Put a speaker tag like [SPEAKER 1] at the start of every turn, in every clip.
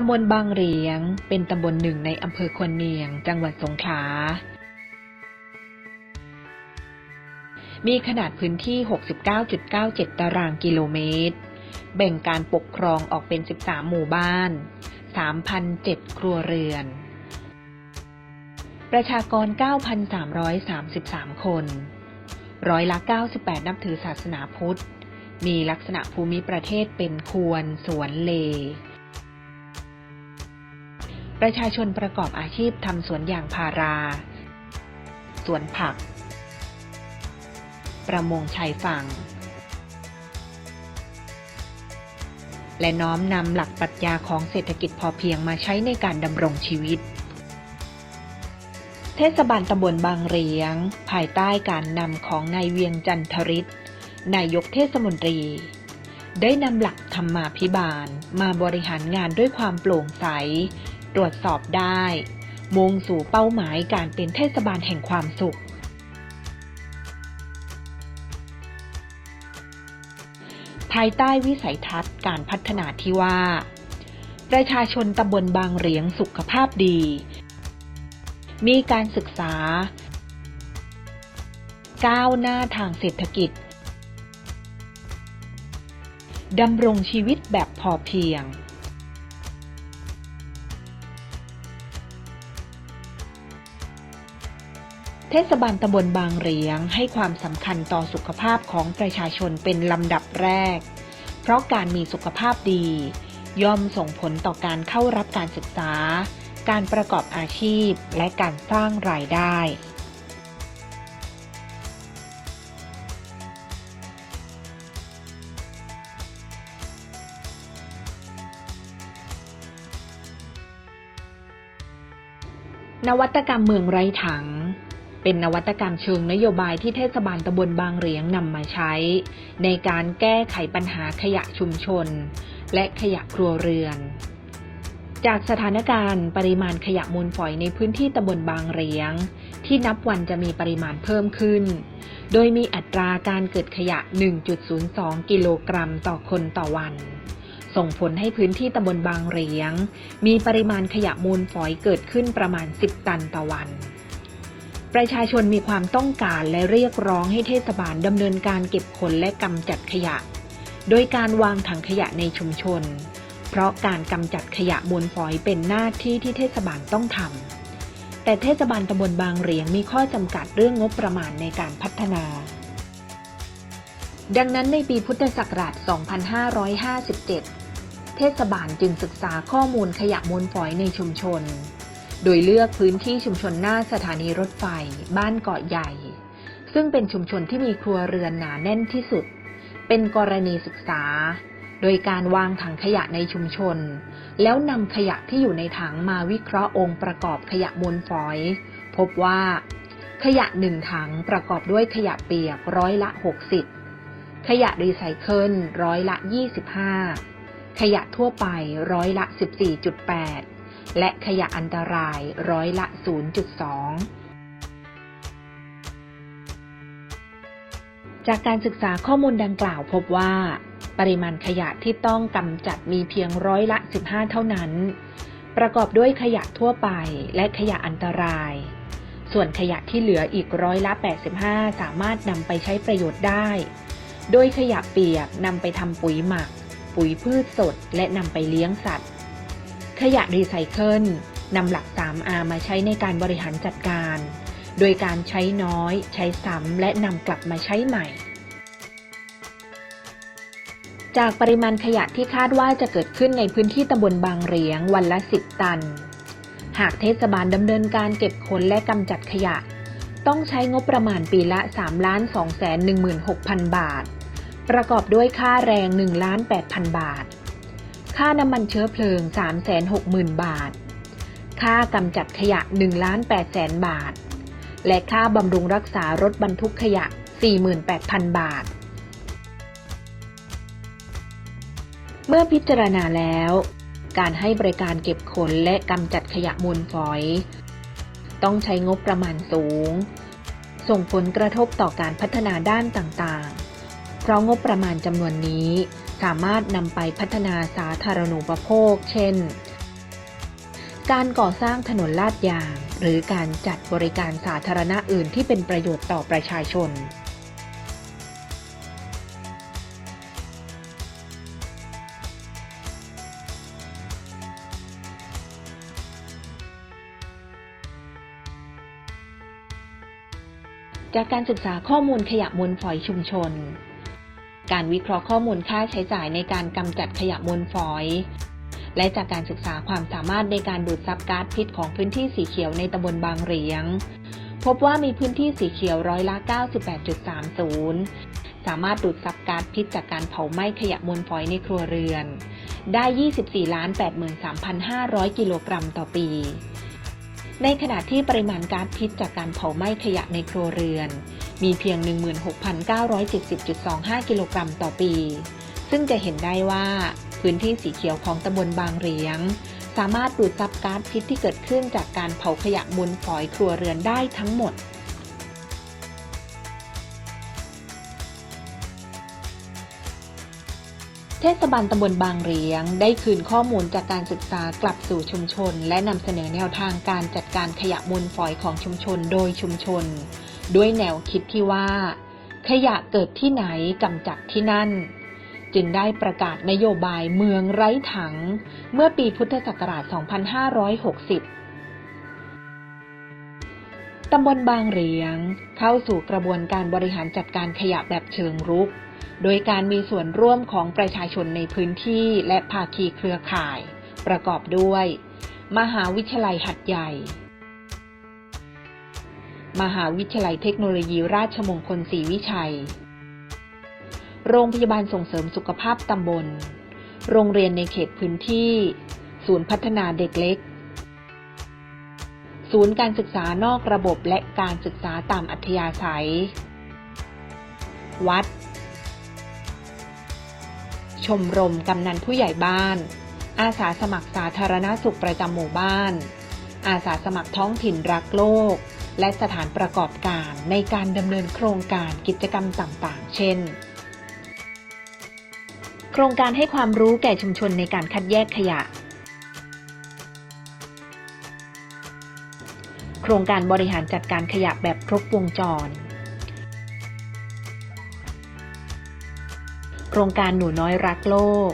[SPEAKER 1] ตำบลบางเหรียง เป็นตำบลหนึ่งในอำเภอควนเนียง จังหวัดสงขลา มีขนาดพื้นที่ 69.97 ตารางกิโลเมตร แบ่งการปกครองออกเป็น 13 หมู่บ้าน 3,007 ครัวเรือน ประชากร 9,333 คน ร้อยละ 98 นับถือศาสนาพุทธ มีลักษณะภูมิประเทศเป็นควรสวนเล ประชาชนประกอบอาชีพทำสวนยางพารา สวนผัก ประมงชายฝั่ง และน้อมนำหลักปรัชญาของเศรษฐกิจพอเพียงมาใช้ในการดำรงชีวิต เทศบาลตำบลบางเรียง ภายใต้การนำของนายเวียงจันทริศนายกเทศมนตรี ได้นำหลักธรรมาภิบาลมาบริหารงานด้วยความโปร่งใส ตรวจสอบได้ มุ่งสู่เป้าหมายการเป็นเทศบาลแห่งความสุข ภายใต้วิสัยทัศน์การพัฒนาที่ว่า ประชาชนตำบลบางเหรียงสุขภาพดี มีการศึกษา ก้าวหน้าทางเศรษฐกิจดำรงชีวิตแบบพอเพียง ศบาลตำบลบางเหรียงให้ความสำคัญต่อสุขภาพของประชาชนเป็นลำดับแรก เพราะการมีสุขภาพดี ย่อมส่งผลต่อการเข้ารับการศึกษา การประกอบอาชีพ และการสร้างรายได้นวัตกรรมเมืองไร้ถัง เป็นนวัตกรรมเชิงนโยบายที่เทศบาลตำบลบางเหรียงนำมาใช้ ในการแก้ไขปัญหาขยะชุมชน และขยะครัวเรือน จากสถานการณ์ปริมาณขยะมูลฝอยในพื้นที่ตำบลบางเหรียง ที่นับวันจะมีปริมาณเพิ่มขึ้น โดยมีอัตราการเกิดขยะ 1.02 กิโลกรัมต่อคนต่อวันส่งผลให้พื้นที่ตำบลบางเหรียง มีปริมาณขยะมูลฝอยเกิดขึ้นประมาณ 10 ตันต่อวัน ประชาชนมีความต้องการและเรียกร้องให้เทศบาลดำเนินการเก็บขนและกำจัดขยะ โดยการวางถังขยะในชุมชน เพราะการกำจัดขยะมูลฝอยเป็นหน้าที่ที่เทศบาลต้องทำ แต่เทศบาลตำบลบางเหรียงมีข้อจำกัดเรื่องงบประมาณในการพัฒนา ดังนั้นในปีพุทธศักราช 2557 เทศบาลจึงศึกษาข้อมูลขยะมูลฝอยในชุมชน โดยเลือกพื้นที่ชุมชนหน้าสถานีรถไฟ บ้านเกาะใหญ่ ซึ่งเป็นชุมชนที่มีครัวเรือนหนาแน่นที่สุด เป็นกรณีศึกษา โดยการวางถังขยะในชุมชน แล้วนำขยะที่อยู่ในถังมาวิเคราะห์องค์ประกอบขยะมูลฝอย พบว่า ขยะหนึ่งถังประกอบด้วยขยะเปียกร้อยละ 60 ขยะรีไซเคิลร้อยละ 25 ขยะทั่วไปร้อยละ 14.8 และขยะอันตรายร้อยละ 0.2 จากการศึกษาข้อมูลดังกล่าวพบว่า ปริมาณขยะที่ต้องกำจัดมีเพียงร้อยละ 15 เท่านั้น ประกอบด้วยขยะทั่วไปและขยะอันตราย ส่วนขยะที่เหลืออีกร้อยละ 85 สามารถนำไปใช้ประโยชน์ได้ โดยขยะเปียกนำไปทำปุ๋ยหมัก ปุ๋ยพืชสดและนำไปเลี้ยงสัตว์ ขยะรีไซเคิลนำหลัก 3R มาใช้ในการบริหารจัดการ โดยการใช้น้อย ใช้ซ้ำและนำกลับมาใช้ใหม่ จากปริมาณขยะที่คาดว่าจะเกิดขึ้นในพื้นที่ตำบลบางเหรียงวันละ 10 ตัน หากเทศบาลดำเนินการเก็บขนและกำจัดขยะ ต้องใช้งบประมาณปีละ 3 2 1 6 0 0 0 บาท ประกอบด้วยค่าแรง 1 8 0 0 0 บาท ค่าน้ำมันเชื้อเพลิง 360,000 บาท ค่ากำจัดขยะ1 8 0 0 0 0บาท และค่าบำรุงรักษารถบรรทุกขยะ 48,000 บาท เมื่อพิจารณาแล้ว การให้บริการเก็บขนและกำจัดขยะมูลฝอย ต้องใช้งบประมาณสูง ส่งผลกระทบต่อการพัฒนาด้านต่างๆ เพราะงบประมาณจำนวนนี้ สามารถนำไปพัฒนาสาธารณูปโภค เช่น การก่อสร้างถนนลาดยาง หรือการจัดบริการสาธารณะอื่นที่เป็นประโยชน์ต่อประชาชนจากการศึกษาข้อมูลขยะมูลฝอยชุมชน การวิเคราะห์ข้อมูลค่าใช้จ่ายในการกำจัดขยะมูลฝอย และจากการศึกษาความสามารถในการดูดซับก๊าซพิษของพื้นที่สีเขียวในตำบลบางเหรียง พบว่ามีพื้นที่สีเขียวร้อยละ 98.30 สามารถดูดซับก๊าซพิษจากการเผาไหม้ขยะมูลฝอยในครัวเรือน ได้ 24,83,500 กิโลกรัมต่อปี ในขณะที่ปริมาณก๊าซพิษจากการเผาไหม้ขยะในครัวเรือน มีเพียง 16,970.25 กิโลกรัมต่อปี ซึ่งจะเห็นได้ว่าพื้นที่สีเขียวของตำบลบางเหรียง สามารถดูดซับก๊าซพิษที่เกิดขึ้นจากการเผาขยะมูลฝอยครัวเรือนได้ทั้งหมด เทศบาลตำบลบางเหรียง ได้คืนข้อมูลจากการศึกษากลับสู่ชุมชน และนำเสนอแนวทางการจัดการขยะมูลฝอยของชุมชนโดยชุมชน ด้วยแนวคิดที่ว่า ขยะเกิดที่ไหนกำจัดที่นั่น จึงได้ประกาศนโยบายเมืองไร้ถัง เมื่อปีพุทธศักราช 2560ตำบลบางเหรียง เข้าสู่กระบวนการบริหารจัดการขยะแบบเชิงรุก โดยการมีส่วนร่วมของประชาชนในพื้นที่และภาคีเครือข่าย ประกอบด้วย มหาวิทยาลัยหัดใหญ่ มหาวิทยาลัยเทคโนโลยีราชมงคลศรีวิชัย โรงพยาบาลส่งเสริมสุขภาพตำบล โรงเรียนในเขตพื้นที่ ศูนย์พัฒนาเด็กเล็ก ศูนย์การศึกษานอกระบบและการศึกษาตามอัธยาศัย วัด ชมรมกำนันผู้ใหญ่บ้าน อาสาสมัครสาธารณสุขประจำหมู่บ้าน อาสาสมัครท้องถิ่นรักโลก และสถานประกอบการในการดำเนินโครงการกิจกรรมต่างๆ เช่น โครงการให้ความรู้แก่ชุมชนในการคัดแยกขยะ โครงการบริหารจัดการขยะแบบครบวงจร รงการหนูน้อยรักโลก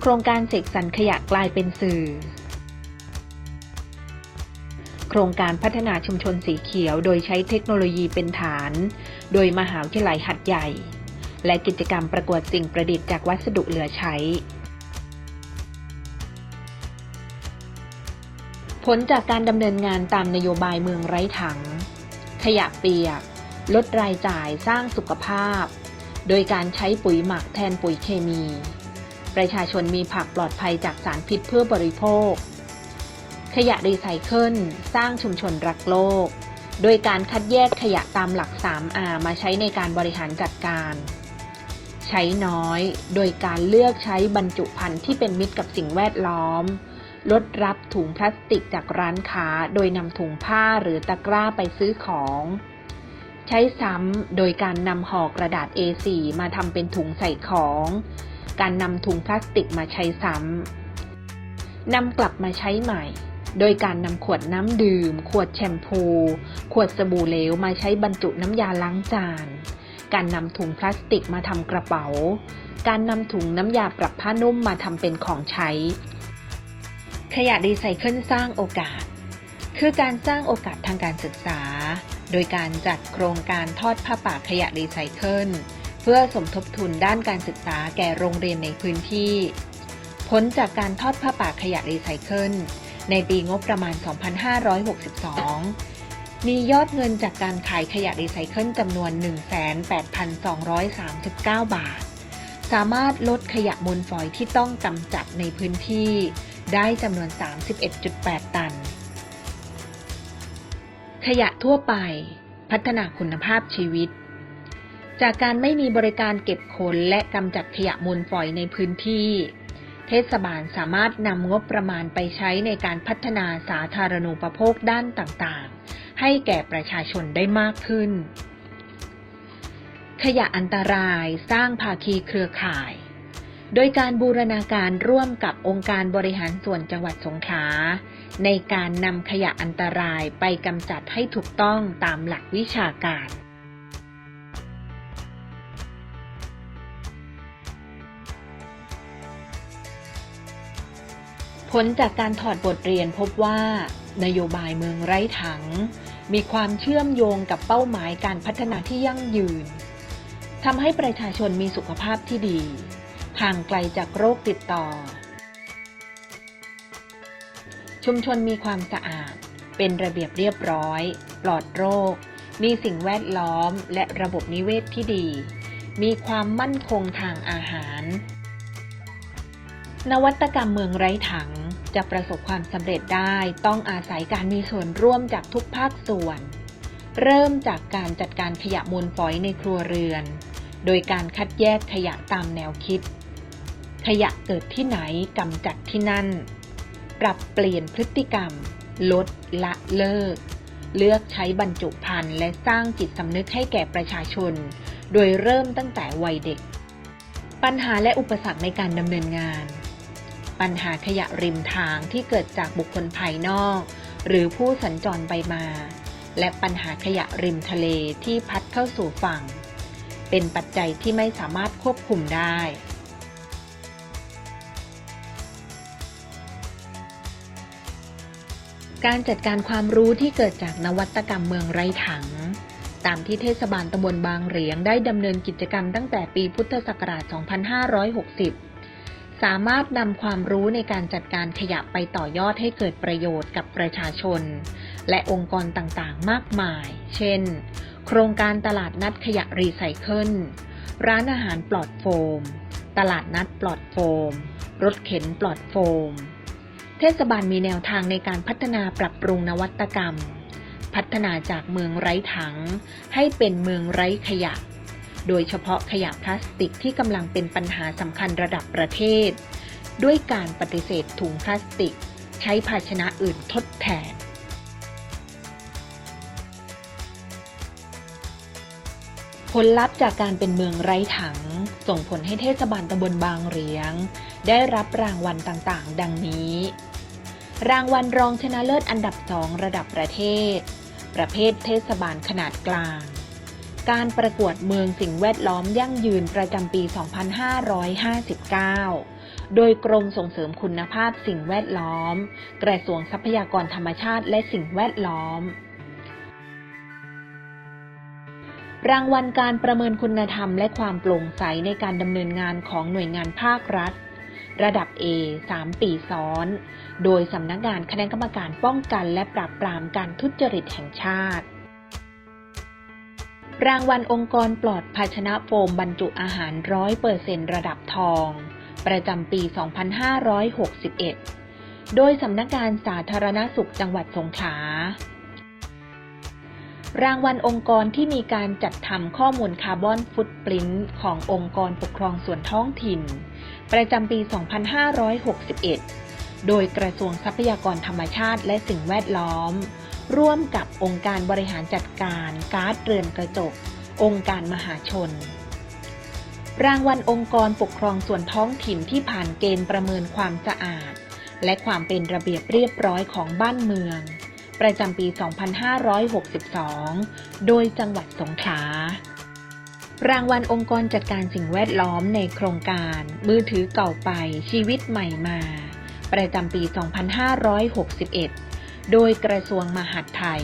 [SPEAKER 1] โครงการเสกสรรขยะกลายเป็นสื่อ โครงการพัฒนาชุมชนสีเขียวโดยใช้เทคโนโลยีเป็นฐาน โดยมหาวิทยาลัยหัดใหญ่ และกิจกรรมประกวดสิ่งประดิษฐ์จากวัสดุเหลือใช้ผลจากการดำเนินงานตามนโยบายเมืองไร้ถัง ขยะเปียก ลดรายจ่ายสร้างสุขภาพ โดยการใช้ปุ๋ยหมักแทนปุ๋ยเคมี ประชาชนมีผักปลอดภัยจากสารพิษเพื่อบริโภค ขยะรีไซเคิลสร้างชุมชนรักโลก โดยการคัดแยกขยะตามหลัก 3R มาใช้ในการบริหารจัดการ ใช้น้อย โดยการเลือกใช้บรรจุภัณฑ์ที่เป็นมิตรกับสิ่งแวดล้อม ลดรับถุงพลาสติกจากร้านค้าโดยนำถุงผ้าหรือตะกร้าไปซื้อของ ใช้ซ้ำโดยการนำห่อกระดาษ A4 มาทำเป็นถุงใส่ของ การนำถุงพลาสติกมาใช้ซ้ำนำกลับมาใช้ใหม่ โดยการนำขวดน้ำดื่ม ขวดแชมพู ขวดสบู่เหลวมาใช้บรรจุน้ำยาล้างจาน การนำถุงพลาสติกมาทำกระเป๋า การนำถุงน้ำยาปรับผ้านุ่มมาทำเป็นของใช้ ขยะรีไซเคิลสร้างโอกาส คือการสร้างโอกาสทางการศึกษา โดยการจัดโครงการทอดผ้าป่าขยะรีไซเคิลเพื่อสมทบทุนด้านการศึกษาแก่โรงเรียนในพื้นที่ ผลจากการทอดผ้าป่าขยะรีไซเคิลในปีงบประมาณ 2562 มียอดเงินจากการขายขยะรีไซเคิลจำนวน 18,239 บาท สามารถลดขยะมูลฝอยที่ต้องกำจัดในพื้นที่ ได้จำนวน 31.8 ตัน ขยะทั่วไป พัฒนาคุณภาพชีวิต จากการไม่มีบริการเก็บขนและกำจัดขยะมูลฝอยในพื้นที่ เทศบาลสามารถนำงบประมาณไปใช้ในการพัฒนาสาธารณูปโภคด้านต่างๆ ให้แก่ประชาชนได้มากขึ้น ขยะอันตรายสร้างภาคีเครือข่าย โดยการบูรณาการร่วมกับองค์การบริหารส่วนจังหวัดสงขลาในการนำขยะอันตรายไปกำจัดให้ถูกต้องตามหลักวิชาการผลจากการถอดบทเรียนพบว่า นโยบายเมืองไร้ถัง มีความเชื่อมโยงกับเป้าหมายการพัฒนาที่ยั่งยืนทำให้ประชาชนมีสุขภาพที่ดี ห่างไกลจากโรคติดต่อ ชุมชนมีความสะอาด เป็นระเบียบเรียบร้อย ปลอดโรค มีสิ่งแวดล้อมและระบบนิเวศที่ดี มีความมั่นคงทางอาหาร นวัตกรรมเมืองไร้ถังจะประสบความสำเร็จได้ต้องอาศัยการมีส่วนร่วมจากทุกภาคส่วน เริ่มจากการจัดการขยะมูลฝอยในครัวเรือน โดยการคัดแยกขยะตามแนวคิด ขยะเกิดที่ไหนกำจัดที่นั่น ปรับเปลี่ยนพฤติกรรม ลดละเลิก เลือกใช้บรรจุภัณฑ์และสร้างจิตสำนึกให้แก่ประชาชน โดยเริ่มตั้งแต่วัยเด็ก ปัญหาและอุปสรรคในการดำเนินงาน ปัญหาขยะริมทางที่เกิดจากบุคคลภายนอก หรือผู้สัญจรไปมา และปัญหาขยะริมทะเลที่พัดเข้าสู่ฝั่ง เป็นปัจจัยที่ไม่สามารถควบคุมได้ การจัดการความรู้ที่เกิดจากนวัตกรรมเมืองไร้ถัง ตามที่เทศบาลตำบลบางเหรียงได้ดำเนินกิจกรรมตั้งแต่ปีพุทธศักราช 2560 สามารถนำความรู้ในการจัดการขยะไปต่อยอดให้เกิดประโยชน์กับประชาชน และองค์กรต่างๆ มากมาย เช่น โครงการตลาดนัดขยะรีไซเคิล ร้านอาหารปลอดโฟม ตลาดนัดปลอดโฟม รถเข็นปลอดโฟม ทศบาลมีแนวทางในการพัฒนาปรับปรุงนวัตกรรม พัฒนาจากเมืองไร้ถัง ให้เป็นเมืองไร้ขยะ โดยเฉพาะขยะพลาสติกที่กำลังเป็นปัญหาสำคัญระดับประเทศ ด้วยการปฏิเสธถุงพลาสติก ใช้ภาชนะอื่นทดแทนผลลัพธ์จากการเป็นเมืองไร้ถัง ส่งผลให้เทศบาลตำบลบางเหรียง ได้รับรางวัลต่างๆ ดังนี้ รางวัลรองชนะเลิศอันดับสองระดับประเทศ ประเภทเทศบาลขนาดกลาง การประกวดเมืองสิ่งแวดล้อมยั่งยืนประจำปี 2559 โดยกรมส่งเสริมคุณภาพสิ่งแวดล้อม กระทรวงทรัพยากรธรรมชาติและสิ่งแวดล้อมรางวัลการประเมินคุณธรรมและความโปร่งใสในการดำเนินงานของหน่วยงานภาครัฐ ระดับ A 3 ปีซ้อน โดยสำนักงานคณะกรรมการป้องกันและปราบปรามการทุจริตแห่งชาติ รางวัลองค์กรปลอดภาชนะโฟมบรรจุอาหารร้อยเปอร์เซ็นระดับทอง ประจำปี 2561 โดยสำนักงานสาธารณสุขจังหวัดสงขลารางวัลองค์กรที่มีการจัดทำข้อมูลคาร์บอนฟุตปรินท์ขององค์กรปกครองส่วนท้องถิ่น ประจำปี 2561 โดยกระทรวงทรัพยากรธรรมชาติและสิ่งแวดล้อม ร่วมกับองค์การบริหารจัดการก๊าซเรือนกระจก องค์การมหาชน รางวัลองค์กรปกครองส่วนท้องถิ่นที่ผ่านเกณฑ์ประเมินความสะอาด และความเป็นระเบียบเรียบร้อยของบ้านเมือง ประจำปี 2562 โดยจังหวัดสงขลารางวัลองค์กรจัดการสิ่งแวดล้อมในโครงการ มือถือเก่าไปชีวิตใหม่มา ประจำปี 2561 โดยกระทรวงมหาดไทย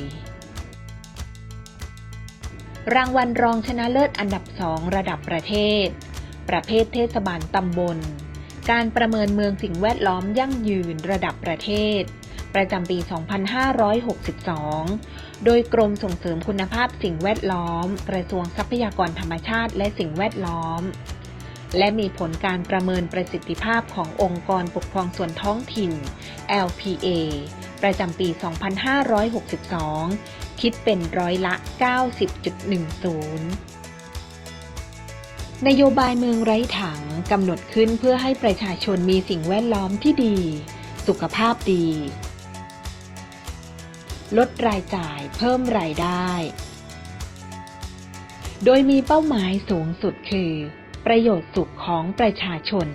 [SPEAKER 1] รางวัลรองชนะเลิศอันดับสองระดับประเทศ ประเภทเทศบาลตำบล การประเมินเมืองสิ่งแวดล้อมยั่งยืนระดับประเทศ ประจำปี 2562 โดยกรมส่งเสริมคุณภาพสิ่งแวดล้อม กระทรวงทรัพยากรธรรมชาติและสิ่งแวดล้อม และมีผลการประเมินประสิทธิภาพขององค์กรปกครองส่วนท้องถิ่น LPA ประจำปี 2562 คิดเป็นร้อยละ 90.10นโยบายเมืองไร้ถังกำหนดขึ้นเพื่อให้ประชาชนมีสิ่งแวดล้อมที่ดี สุขภาพดี ลดรายจ่ายเพิ่มรายได้ โดยมีเป้าหมายสูงสุดคือ ประโยชน์สุขของประชาชน